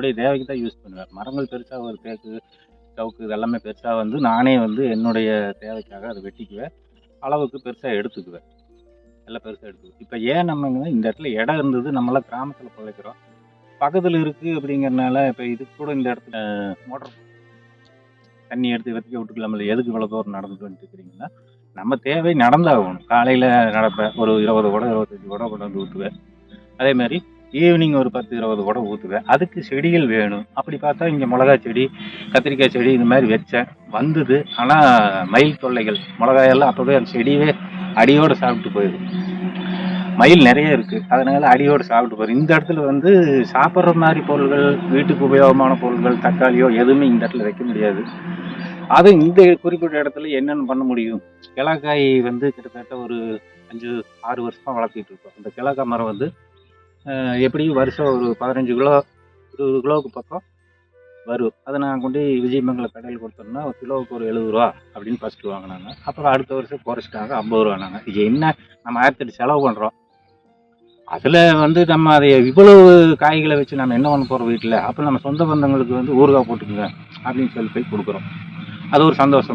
என்னுடைய தேவைக்கு தான் யூஸ் பண்ணுவேன். மரங்கள் பெருசாக ஒரு தேக்கு சவுக்கு இதெல்லாமே பெருசாக வந்து நானே வந்து என்னுடைய தேவைக்காக அதை வெட்டிக்குவேன். அளவுக்கு பெருசாக எடுத்துக்குவேன். எல்லாம் பெருசாக எடுத்துக்குவேன். இப்போ ஏன் நம்ம இந்த இடத்துல இடம் இருந்தது நம்மளாம் கிராமத்தில் பிழைக்கிறோம் பக்கத்தில் இருக்குது அப்படிங்கிறனால இப்போ இதுக்கு கூட இந்த இடத்துல மோட்டர் தண்ணி எடுத்து வெத்திக்க விட்டுக்கலாம்ல எதுக்கு இவ்வளோ தூரம் நடந்துட்டு வந்துட்டு இருக்கிறீங்கன்னா நம்ம தேவை நடந்தாகணும் காலையில் நடப்பேன். ஒரு இருபது குடம் இருபத்தஞ்சி குடம் கொண்டு வந்து ஊற்றுவேன் அதே மாதிரி ஈவினிங் ஒரு பத்து இருபது குடம் ஊற்றுவேன் அதுக்கு செடிகள் வேணும். அப்படி பார்த்தா இங்கே மிளகா செடி கத்திரிக்காய் செடி இந்த மாதிரி வச்சேன். வந்தது. ஆனால் மயில் தொல்லைகள். மிளகாயெல்லாம் அப்போவே அந்த செடியே அடியோடு சாப்பிட்டு போயிடும் மயில் நிறைய இருக்குது அதனால அடியோடு சாப்பிட்டு போயிடும் இந்த இடத்துல வந்து சாப்பிட்ற மாதிரி பொருள்கள் வீட்டுக்கு உபயோகமான பொருட்கள் தக்காளியோ எதுவுமே இந்த இடத்துல வைக்க முடியாது. அது இந்த குறிப்பிட்ட இடத்துல என்னென்ன பண்ண முடியும்? கிழக்காய் வந்து கிட்டத்தட்ட ஒரு அஞ்சு ஆறு வருஷமாக வளர்த்திட்டு இருக்கோம். அந்த கிழக்காய் மரம் வந்து எப்படியும் வருஷம் ஒரு பதினஞ்சு கிலோ இருபது கிலோவுக்கு பக்கம் வரும். அதை நான் கொண்டு போய் விஜயமங்கல கடையில் கொடுத்தோம்னா ஒரு கிலோவுக்கு ஒரு எழுபது ரூபா அப்படின்னு ஃபஸ்ட்டு வாங்கினாங்க. அப்புறம் அடுத்த வருஷம் குறைச்சிட்டாங்க ஐம்பது ரூபானாங்க இது என்ன நம்ம ஆயிரத்தெட்டு செலவு பண்ணுறோம் அதில் வந்து நம்ம அதை இவ்வளவு காய்களை வச்சு நம்ம என்ன பண்ண போகிறோம் வீட்டில்? அப்போ நம்ம சொந்த பந்தங்களுக்கு வந்து ஊறுகாய் போட்டுக்குங்க அப்படின்னு சொல்லி போய் கொடுக்குறோம். அது ஒரு சந்தோஷம்.